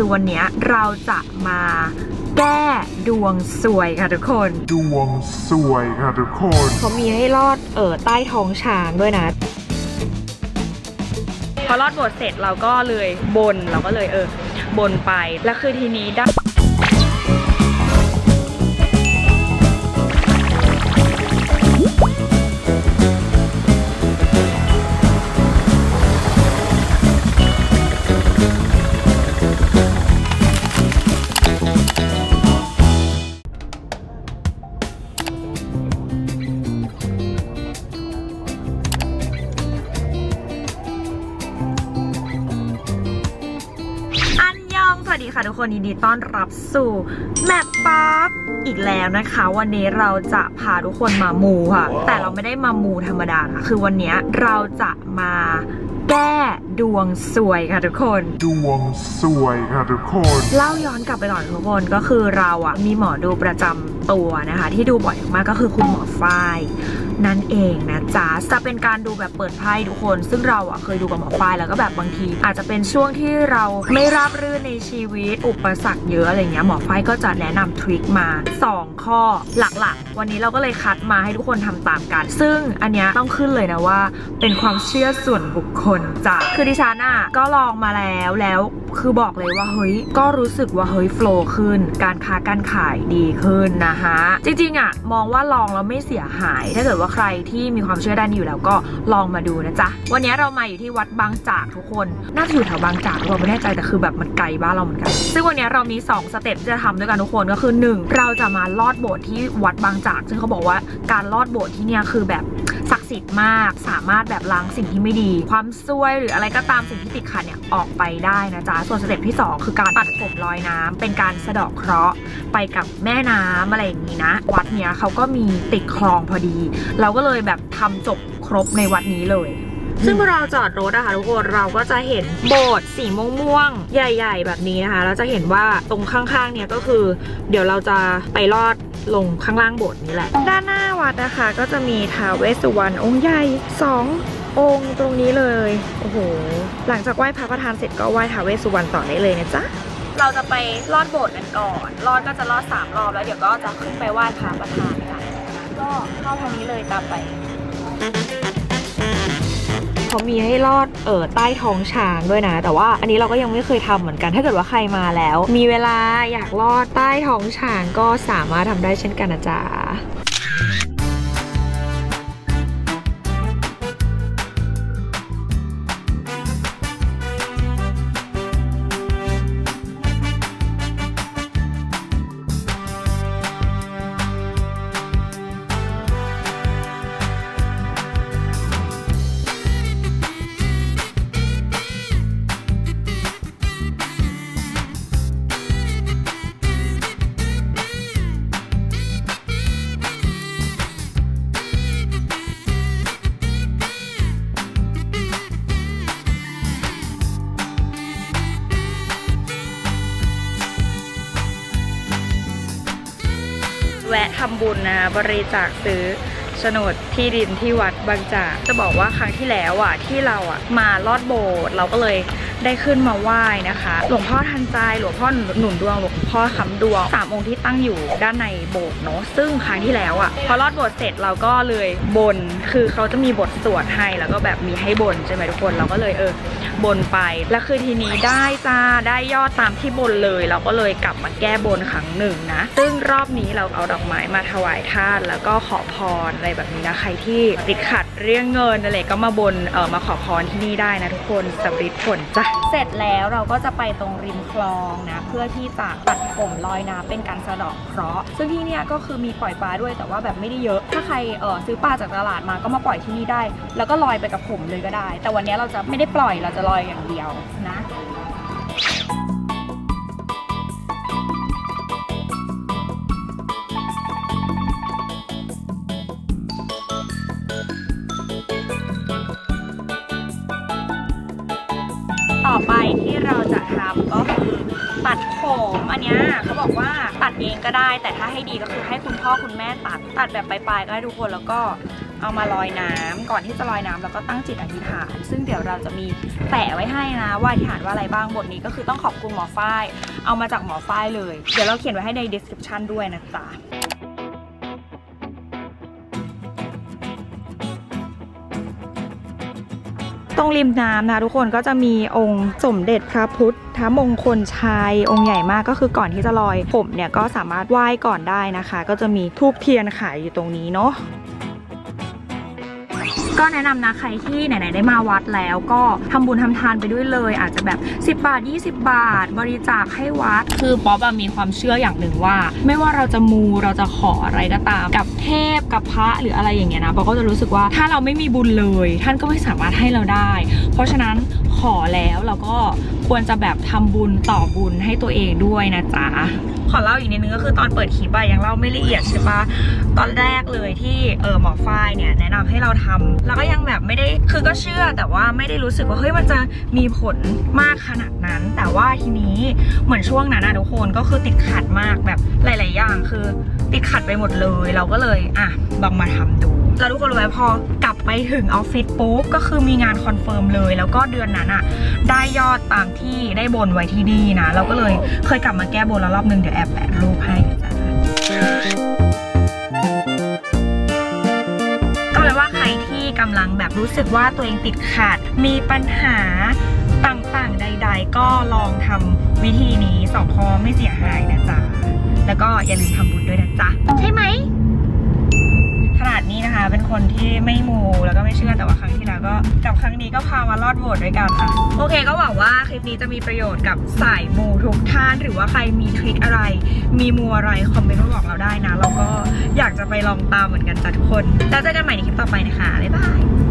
คือวันเนี้ยเราจะมาแก้ดวงสวยค่ะทุกคน ดวงสวยค่ะทุกคน เขามีให้รอดเออใต้ท้องช้างด้วยนะ พอรอดบทเสร็จเราก็เลยบนเราก็เลยเออบนไป แล้วคือทีนี้ได้ สวัสดีค่ะทุกคนยินดีต้อนรับสู่แมปป๊อปอีกแล้วนะคะ วันนี้เราจะพาทุกคนมามูค่ะ แต่เราไม่ได้มามูธรรมดานะคือวันนี้เราจะมาแก้ดวงสวยค่ะทุกคน ดวงสวยค่ะทุกคน เล่าย้อนกลับไปก่อนทุกคนก็คือเราอะมีหมอดูประจำตัวนะคะ ที่ดูบ่อยมากก็คือคุณหมอฝ้าย นั่นเองนะจ๊ะจะเป็นการดูแบบเปิดไพ่ทุกคน ซึ่งเราอะเคยดูกับหมอฝ้ายแล้วก็แบบบางที อาจจะเป็นช่วงที่เราไม่ราบรื่นในชีวิตอุปสรรคเยอะอะไรเงี้ยหมอฝ้ายก็จะแนะนำทริคมา 2 ข้อหลักๆ วันนี้เราก็เลยคัดมาให้ทุกคนทำตามกัน ซึ่งอันเนี้ยต้องขึ้นเลยนะว่า เป็นความเชื่อส่วนบุคคลจ้ะคือดิฉันอะก็ลองมาแล้วแล้วคือบอกเลยว่าเฮ้ยก็รู้สึกว่าเฮ้ยโฟล์ขึ้น การค้าการขายดีขึ้นนะคะจริงๆอะมองว่าลองแล้วไม่เสียหาย ถ้าเกิดว่าใครที่มีความเชื่อด้านนี้อยู่แล้วก็ลองมาดูนะจ๊ะวันนี้เรามาอยู่ที่วัดบางจากทุกคนน่าจะอยู่แถวบางจากเราไม่แน่ใจแต่คือแบบมันไกลบ้านเราเหมือนกัน ซึ่งวันนี้เรามี 2 สเต็ปที่จะทำด้วยกันทุกคนก็คือ 1 เราจะมาลอดโบสถ์ที่วัดบางจาก ซึ่งเขาบอกว่าการลอดโบสถ์ที่เนี่ยคือแบบ สิทธิ์มาก สามารถแบบล้างสิ่งที่ไม่ดี ความซวยหรืออะไรก็ตามสิ่งที่ติดขัดเนี่ยออกไปได้นะจ๊ะ ส่วนสเต็ปที่ 2 คือการปัดผมลอยน้ำเป็นการสะดอกเคราะห์ไปกับแม่น้ำอะไรอย่างนี้นะ วัดเนี้ยเขาก็มีติดคลองพอดี เราก็เลยแบบทำจบครบในวัดนี้เลย ซึ่งเวลาเราจอดรถอะคะทุกคนเราก็จะเห็นโบสถ์สีม่วงๆใหญ่ ๆ แบบนี้นะคะ เราจะเห็นว่าตรงข้างๆเนี่ยก็คือ เดี๋ยวเราจะไปลอดลงข้างล่างโบสถ์นี้แหละ ด้านหน้าวัดนะคะ ก็จะมีท้าวเวสสุวรรณองค์ใหญ่สององค์ตรงนี้เลยโอ้โหหลังจากไหว้พระประธานเสร็จก็ไหว้ท้าวเวสสุวรรณต่อได้เลยนะจ๊ะเราจะไปลอดโบสถ์กันก่อน ลอดก็จะลอดสามรอบแล้วเดี๋ยวก็จะขึ้นไปไหว้พระประธานค่ะก็เข้าทางนี้เลยตามไป เขามีให้ลอดเออใต้ท้องช้างด้วยนะ แต่ว่าอันนี้เราก็ยังไม่เคยทำเหมือนกัน ถ้าเกิดว่าใครมาแล้ว มีเวลาอยากลอดใต้ท้องช้างก็สามารถทำได้เช่นกันนะจ๊ะ ทำบุญนะคะบริจาคซื้อโฉนดที่ดินที่วัดบางจากจะบอกว่าครั้งที่แล้วอะที่เราอะมาลอดโบสถ์เราก็เลยได้ขึ้นมาไหว้นะคะ หลวงพ่อทันใจหลวงพ่อหนุนดวงหลวงพ่อคำดวงสามองค์ที่ตั้งอยู่ด้านในโบสถ์เนาะซึ่งครั้งที่แล้วอะพอลอดโบสถ์เสร็จเราก็เลยบนคือเขาจะมีบทสวดให้แล้วก็แบบมีให้บนใช่ไหมทุกคนเราก็เลยเออบนไปแล้วคือทีนี้ได้จ้าได้ยอดตามที่บนเลย เราก็เลยกลับมาแก้บนครั้งหนึ่งนะซึ่งรอบนี้เราเอาดอกไม้มาถวายท่านแล้วก็ขอพรอะไรแบบนี้นะใครที่ติดขัดเรื่องเงินอะไรก็มาบนเออมาขอพรที่นี่ได้นะทุกคนสำริดผลจ้ะเสร็จแล้วเราก็จะไปตรงริมคลองนะเพื่อที่จะตัดผมลอยน้ำเป็นการสะเดาะเคราะห์ซึ่งที่เนี่ยก็คือมีปล่อยปลาด้วยแต่ว่าแบบไม่ได้เยอะ ถ้าใครเออซื้อปลาจากตลาดมาก็มาปล่อยที่นี่ได้ แล้วก็ลอยไปกับผมเลยก็ได้ แต่วันนี้เราจะไม่ได้ปล่อยเราจะลอยอย่างเดียวนะ อไปที่เราจะทำก็คือตัดผมอันนี้เขาบอกว่าตัดเองก็ได้ แต่ถ้าให้ดีก็คือให้คุณพ่อคุณแม่ตัดตัดแบบปลายๆก็ได้ทุกคนแล้วก็เอามาลอยน้ำก่อนที่จะลอยน้ำแล้วก็ตั้งจิตอธิษฐาน ซึ่งเดี๋ยวเราจะมีแปะไว้ให้นะ ว่าอธิษฐานว่าอะไรบ้างบทนี้ก็คือต้องขอบคุณหมอฝ้าย เอามาจากหมอฝ้ายเลย เดี๋ยวเราเขียนไว้ให้ใน description ด้วยนะจ๊ะ ตรงริมน้ำนะทุกคนก็จะมีองค์สมเด็จพระพุทธมงคลชัยองค์ใหญ่มากก็คือก่อนที่จะลอยผมเนี่ยก็สามารถไหว้ก่อนได้นะคะ ก็จะมีทูบเทียนขายอยู่ตรงนี้เนาะ ก็แนะนำนะใครที่ไหนๆได้มาวัดแล้วก็ทำบุญทำทานไปด้วยเลย อาจจะแบบ 10 บาท 20 บาท บริจาคให้วัด คือป๊อปมีความเชื่ออย่างหนึ่งว่า ไม่ว่าเราจะมูเราจะขออะไรก็ตาม กับเทพกับพระหรืออะไรอย่างเงี้ยนะป๊อปก็จะรู้สึกว่าถ้าเราไม่มีบุญเลย ท่านก็ไม่สามารถให้เราได้ เพราะฉะนั้นขอแล้วเราก็ควรจะแบบทำบุญต่อบุญให้ตัวเองด้วยนะจ๊ะ ขอเล่าอีกนิดนึงก็คือตอนเปิดคลิปอะยังเล่าไม่ละเอียดใช่ปะตอนแรกเลยที่เออหมอฝ้ายเนี่ยแนะนำให้เราทำแล้วก็ยังแบบไม่ได้คือก็เชื่อแต่ว่าไม่ได้รู้สึกว่าเฮ้ยมันจะมีผลมากขนาดนั้น แต่ว่าทีนี้เหมือนช่วงนั้นนะทุกคนก็คือติดขัดมากแบบหลาย ๆ อย่างคือติดขัดไปหมดเลย เราก็เลยอะลองมาทำดูแล้วทุกคนรู้ไหมพอ ไปถึงออฟฟิศปุ๊บก็คือมีงานคอนเฟิร์มเลย แล้วก็เดือนนั้นอะได้ยอดตามที่ได้บนไว้ที่นี่นะเราก็เลยเคยกลับมาแก้บนแล้วรอบนึงเดี๋ยวแอบแปะรูปให้นะจ๊ะก็เลยว่าใครที่กำลังแบบรู้สึกว่าตัวเองติดขัด มีปัญหาต่างๆ ใด ๆ ก็ลองทำวิธีนี้สองข้อไม่เสียหายนะจ๊ะ แล้วก็อย่าลืมทำบุญด้วยนะจ๊ะ ใช่ไหม นาดนี้นะคะ เป็นคนที่ไม่มูแล้วก็ไม่เชื่อแต่ว่าครั้งที่แล้วก็กับครั้งนี้ก็พามารอดโหวตด้วยกันค่ะ โอเคก็หวังว่าคลิปนี้จะมีประโยชน์กับสายมูทุกท่าน หรือว่าใครมีทริคอะไร มีมูอะไรคอมเมนต์มาบอกเราได้นะ เราก็อยากจะไปลองตามเหมือนกันจ้ะทุกคน แล้วเจอกันใหม่ในคลิปต่อไปนะคะบ๊ายบาย